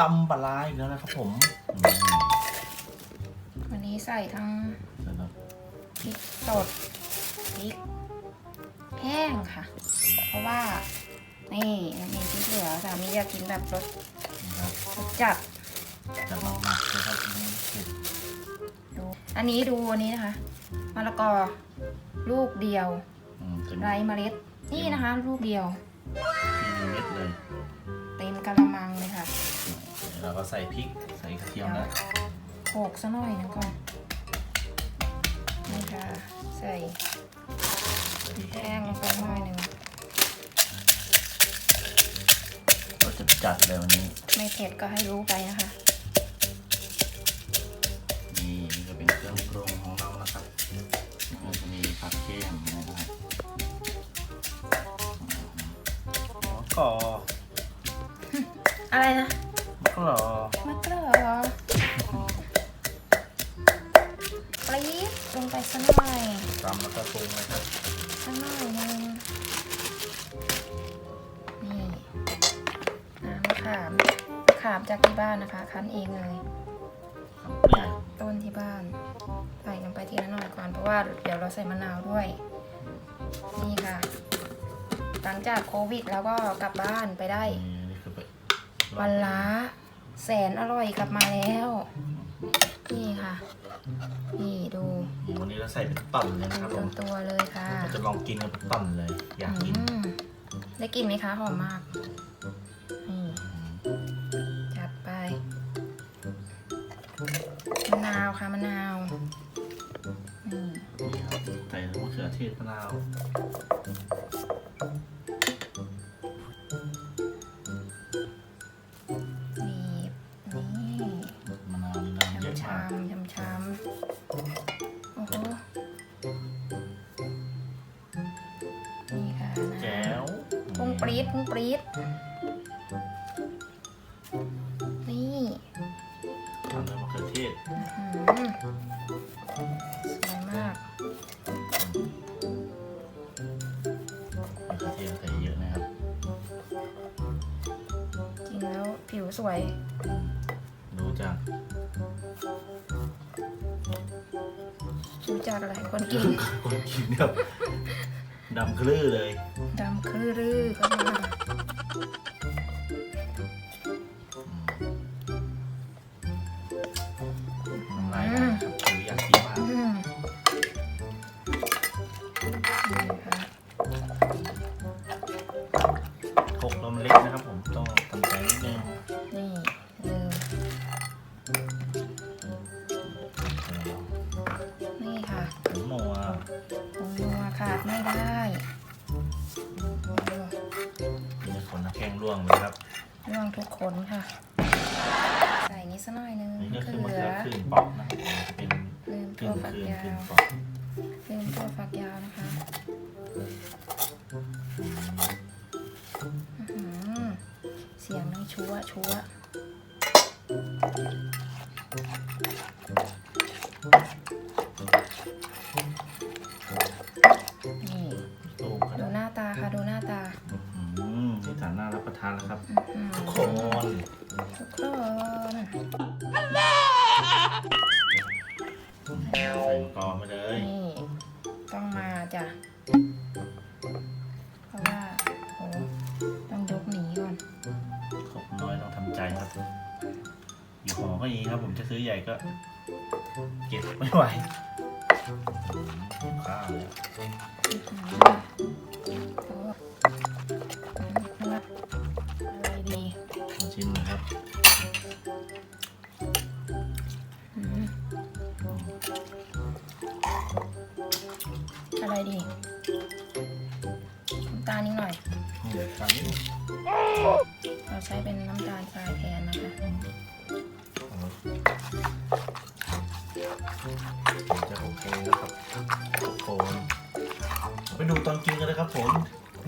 ตำส้มตำปลาร้าอีกแล้วนะครับผมอืมวันนี้ใส่ทั้งเดี๋ยวนะพริกสดพริกแห้งค่ะ เพราะว่า นี่มีพริกเหลือสามีอยากกินแบบรสนี่ครับรสจัดจัดหนักๆเลยครับนี่เผ็ดดูอันนี้ดูอันนี้นะคะมะละกอลูกเดียวอืมเต็มไร้เมล็ดนี่นะคะ ลูกเดียวที่เม็ดเลย เต็มกะละมังเลยค่ะ เดี๋ยวเราก็ใส่พริกใส่กระเทียมแล้วโขลกซะหน่อยหนึงก่อนนี่ค่ะ ใส่พริกแห้งลงไปหน่อยหนึ่งก็จะจัดเลยวันนี้ ไม่เผ็ดก็ให้รู้ไปนะคะ นี่นี่ก็เป็นเครื่องปรุงของเรานะครับมันจะมีผักเค็มนะครับแล้วก็อะไรนะ ก็รอมะเขือปรี๊ดลงไปสักหน่อยตำแล้วก็ปรุงเลยครับสักหน่อยหนึงนี่น้ำมะขามมะขามจากที่บ้านนะคะ คั้นเองเลยครับเนี่ยต้นที่บ้าน ใส่ลงไปทีละหน่อยก่อนเพราะว่าเดี๋ยวเราใส่มะนาวด้วย นี่ค่ะ หลังจากโควิดแล้วก็กลับบ้านไปได้นี่นี่คือไปวันละ แสนอร่อยกลับมาแล้ว นี่ค่ะ นี่ดูวันนี้เราใส่เป็นต่อนเลยนะครับผตัวมตัวๆเลยค่ะเราจะลองกินกันเป็นต่อนเลย อยากกินอืมได้กลินไหมคะหอมมากนี่จัดไปมะนาวค่ะมะนาวนี่ นี่ครับใส่มะเขือเทศมะนาว รี๊ดพุ่งปรี๊ดนี่ทำด้วยมะเขือเทศอื้อหือสวยมากมะเขือเทศใส่เยอะนะครับกินแล้วผิวสวย ดูจากรู้จักอะไรคนกิน คนกินครับ ดำคลื้อเลย ดำคือรือก็มา ร่วงเลยครับร่วงทุกคนค่ะ ใส่นี้สักหน่อยนึงนี่ก็เกคือลืมะเขืออครึ่งป๊อกนะครับจะเป็นลืมคตัรึ่วงฝักครึ่งยาครึ่งวป๊อกลืมตัวฝักยาวนะคะอื้อหือเสียงนั่งชัวชัว กคนใส่กรองไปเลยนี่ต้องมาจ้ะ เพราะว่าโหต้องยกหนีก่อนครบน้อยต้องทำใจครับ อยู่หอก็อย่างนี้ครับ ผมจะซื้อใหญ่ก็ เก็บไม่ไหวเก็บข้าวเลยอะไร อะไรดีน้ำตาลนิดหน่อยเดี๋ยวคราวนี้เราใช้เป็นน้ำตาลทรายแทนนะคะจะโอเคนะครับทุกคนไปดูตอนกินกันเลยครับผม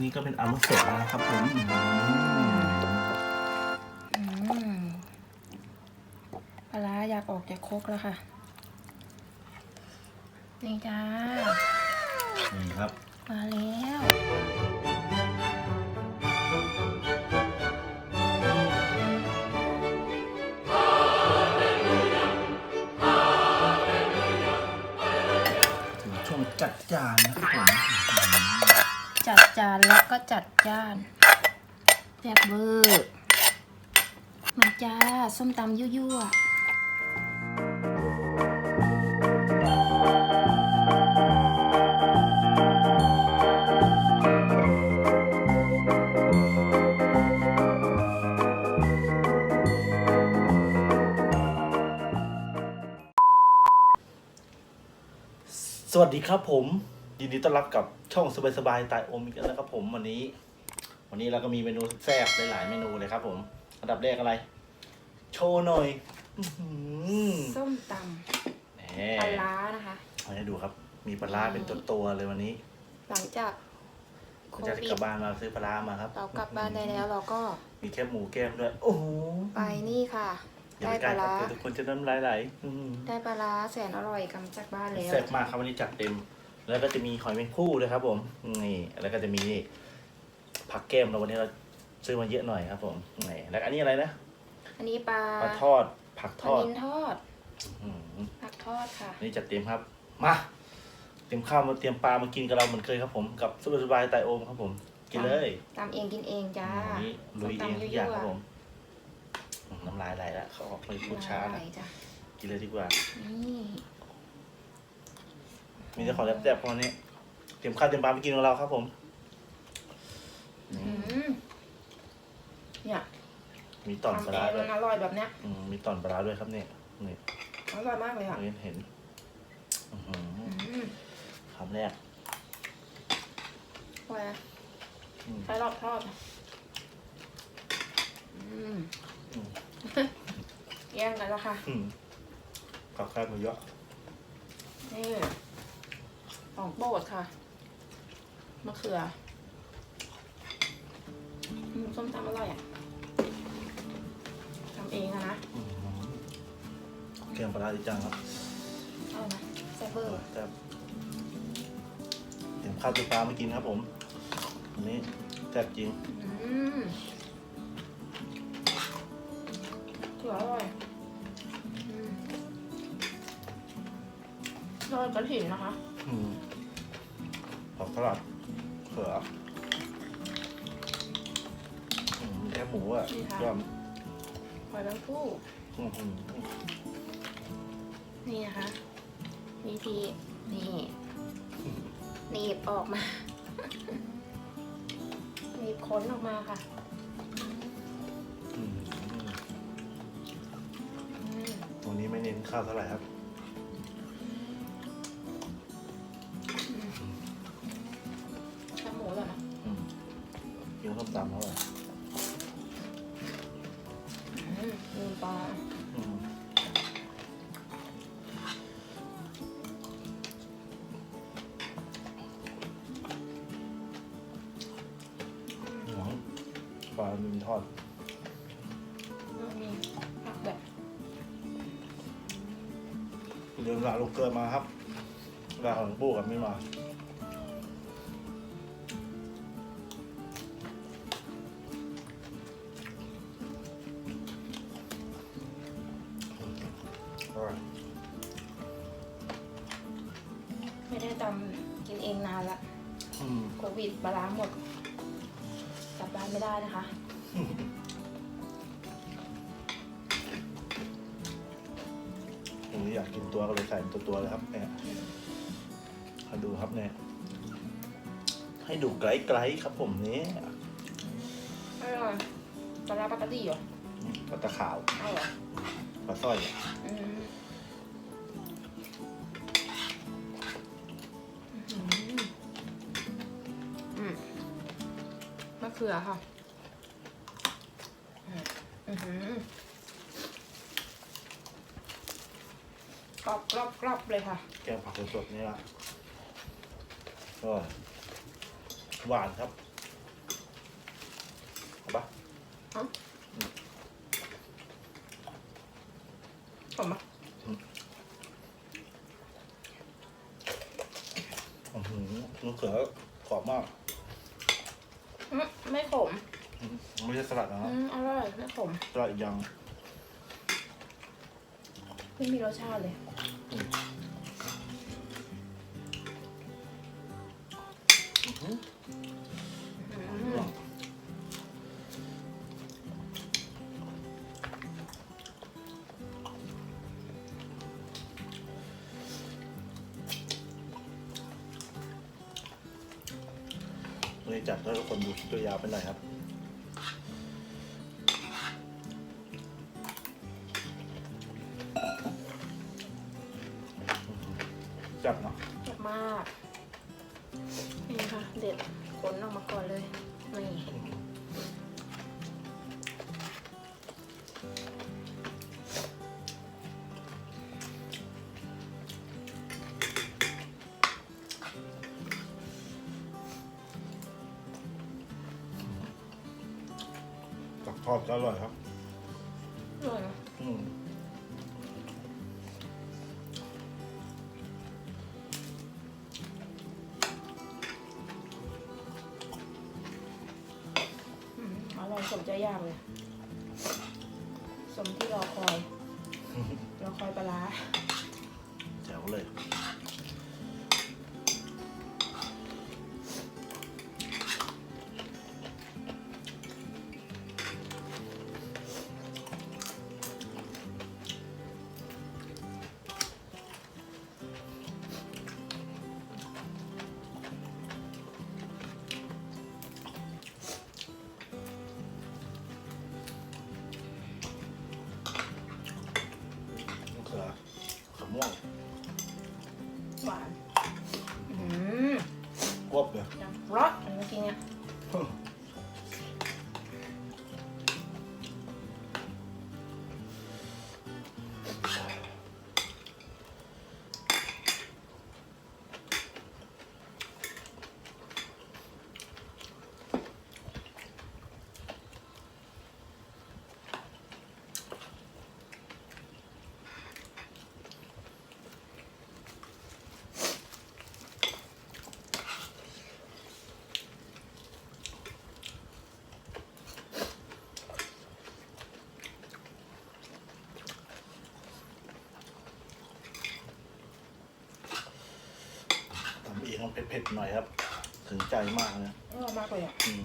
นี่ก็เป็นอัลมอนด์สดนะครับผมอืมอืมปลาร้าอยากออกจากโคกแล้วค่ะ นี่จ้า จัดจานนะครับผมจัดจานแล้วก็จัดจ้านแซ่บเวอร์มาจ้า ส้มตำยั่วๆ สวัสดีครับผมยินดีต้อนรับกับช่องสบายๆตายโอมอีกแล้วนะครับผมวันนี้ วันนี้เราก็มีเมนูแซ่บหลายๆเมนูเลยครับผมอันดับแรกอะไร โชว์หน่อยอื้อหือส้มตแหำปลาร้านะคะเอาให้ดูครับ มีปลาร้าเป็นตัวๆเลยวันนี้หลังจากโคผมจะวิกลัดบบ้านมาซื้อปลาร้ามาครับเรากลับบ้านได้แล้วเราก็มีแคบหมูแก้มด้วย โอ้โหไปนี่ค่ะ อย่าได้ไปใกปล้ลาครับร้าเดี๋ยวทุกคนจะน้ำลายไหลอื้อหือได้ปลาร้าแสนอร่อยกำจากบ้านแล้วแซ่บมากครับวันนี้จัดเต็ม แล้วก็จะมีหอยแมงผู้ด้วยครับ ผมนี่แล้วก็จะมีนี่ผักแก้มเราวันนี้เราซื้อมาเยอะหน่อยครับ ผมนี่แล้วอันนี้อะไรนะอันนี้ปลาปลาทอดผักปทลาอดนินทอดอืม ผักทอดค่ะนี่จัดเต็มครับ มาเตรียมข้าวมาเตรียมปลามากินกับเราเหมือนเคยครับผมกับสุบสบายไตโอมครับผม กินเลยตำเองกินเองจ้าวันนี้ลุยเองทุกอย่างครับผมอืม น้ำลายไหลแล้วเขาออกไปพูดช้าไหลนะ จ้ะกินเลยดีกว่า นี่มีแต่ของแซ่บๆพอนี้เตรียมข้าวเตรียมปลามากินกับเราครับผม อืนี่มเนี่ยมีตอนปทำลาเองร้าด้วมัยนอร่อยแบบเนี้ยอืมมีตอนปลาร้าด้วยครับเนี่ยนี่อร่อยมากเลยอะเห็นเห็นอื้อหืออืมคำแรกอร่อยนะอืมใช้รอบทอดนะอืมอืม แย่งกันแล้วค่ะ อืมกับข้าวมันเยอะนี่ของโปรดค่ะ มะเขืออืมส้มตำอร่อยอะทำเองอะนะอืมเกี่ยมปลาร้าดีจังครับเอานะแซ่บเบอร์แต่เตรียมข้าวตัวปลามากินครับผมอันนี้แซ่บจริง อืม กระถิ่นนะคะอืมผักสลัดเขืออืมแค่หมูอะนี่ค่ะ ก็หอยแมงผู้อื้อหือนี่นะคะวิธีนี่หนีบออกมาหนีบค้นออกมาค่ะอืมอืมวันนี้ไม่เน้นข้าวเท่าไหร่ครับ ทอดอืมมีผักแบบเดือนละลูกเกิดมาครับลาของปู่กับไม่มาากกินตัวก็เลยใส่เป็นตัวๆเลยครับเนี่ยมาดูครับเนี่ย ให้ดูไกลๆครับผมเนี่ยอร่อยปลาร้าปกติเหรอปลาตะขาวเอาเหรอปลาสร้อยอืมอืมอืมมะเขือค่ะ อืมอื้อหือ กรอบกรอบกรอบเลยค่ะ แกงผักสดๆนี่ละก็หวานครับเอาปะผมอะอื้อหือมะเขือกรอบมากอืมไม่ขมอืมไม่ใช่สลัดนะคอืรับมอร่อยไม่ขมสลัดอีกอย่างไม่มีรสชาติเลย ออืมอืมวันนี้จัดให้ทุกคนดูคลิปตัวยาวไปหน่อยครับ ทอดก็อร่อยครับ อร่อยนะอืม มันเผ็ดๆหน่อยครับ ถึงใจมากนะอร่อยมากเลยอะอืม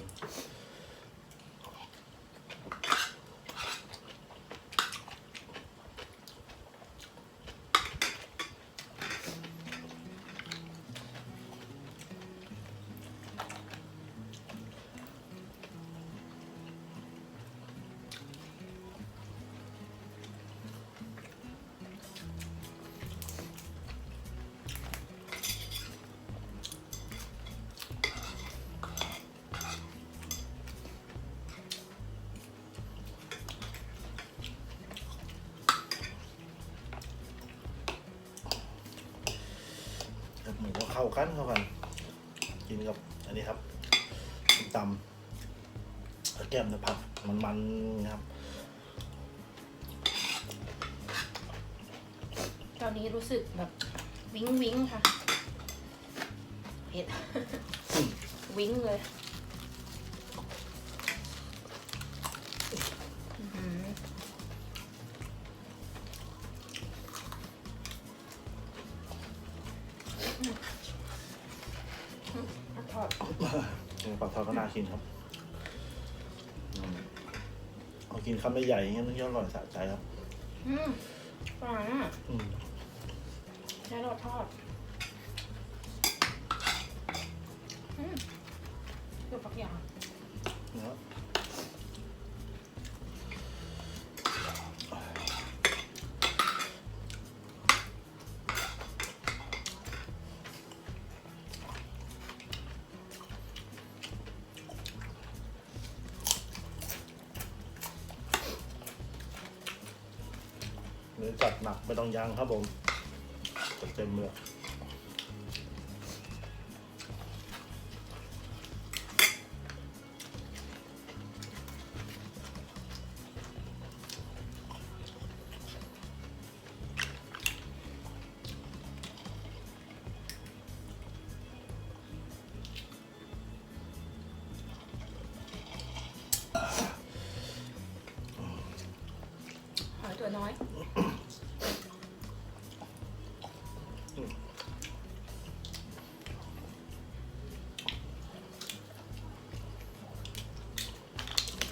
ก็เข้ากันเข้ากันกินกับอันนี้ครับส้มตำแล้วแก้มจะผัดมันๆนะครับคราวนี้รู้สึกแบบวิ้งวิ้งค่ะเผ็ดวิ้งเลย ป็นปลาทอดก็น่ากินครับอืมเอากินคำใหญ่ๆอย่างเงี้ยมันก็อร่อยสะใจครับ อืมปลาน่ะอืมใช้รสทอดอืมเกือบปักอย่าง นื้จัดหนักไม่ต้องยั้งครับผมจัดเต็มเลยหอยตัวน้อย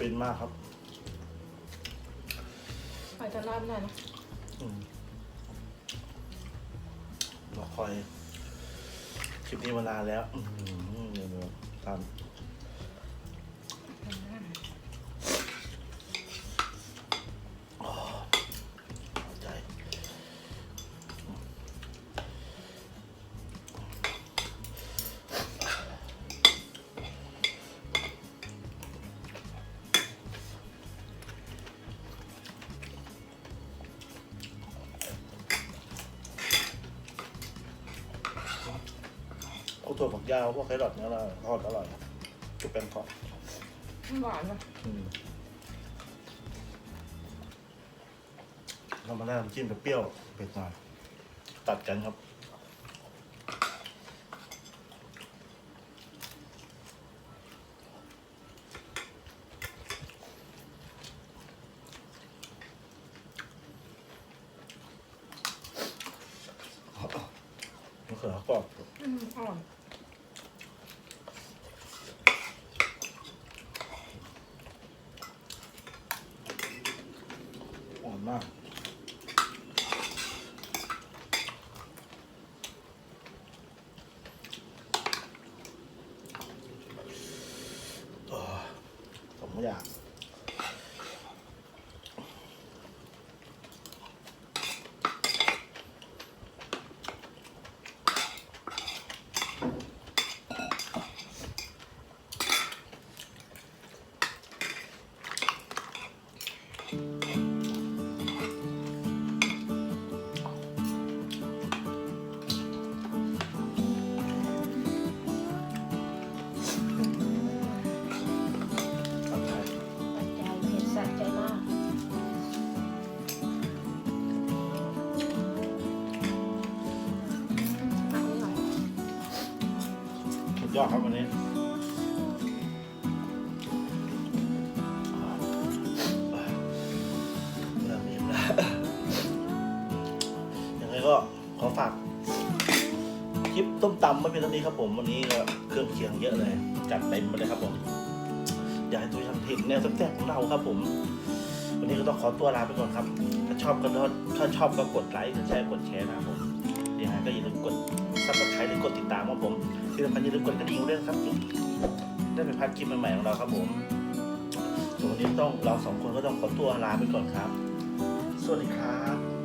ฟินมากครับไปจะรอดหน่อยนะอืมรอคอยคลิปนี้มานานแล้ว อืมเดี๋ยวๆตาม ยาวพวกแครอทเนี่ยอร่อยทอดอร่อยจุกแป้งทอดหวานนะอืมเรามาได้น้ำจิ้มเปรี้ยวๆเผ็ดหน่อยตัดกันครับ ยอดครับวันนี้เริ่มอิ่มแล้วยังไงก็ขอฝากคลิปต้มตำไม่เป็นเท่านี้ครับผมวันนี้ก็เครื่องเคียงเยอะเลย จัดเต็มไปเลยครับผมอยากให้ทุกท่านเห็นแนวแซ่บๆของเราครับผมวันนี้ก็ต้องขอตัวลาไปก่อนครับ ถ้าชอบก็ถ้าชอบก็กดไลค์กดแชร์กดแชร์นะครับผมยังไงก็อย่าลืมกดซับสไครต์หรือกดติดตามครับผม ที่สำคัญอย่าลืมกดกระดิ่งด้วยนะครับได้ไปพัดคลิปใหม่ๆของเราครับผมส่วนวันนี้ต้องเราสองคนก็ต้องขอตัวลาไปก่อนครับ สวัสดีครับ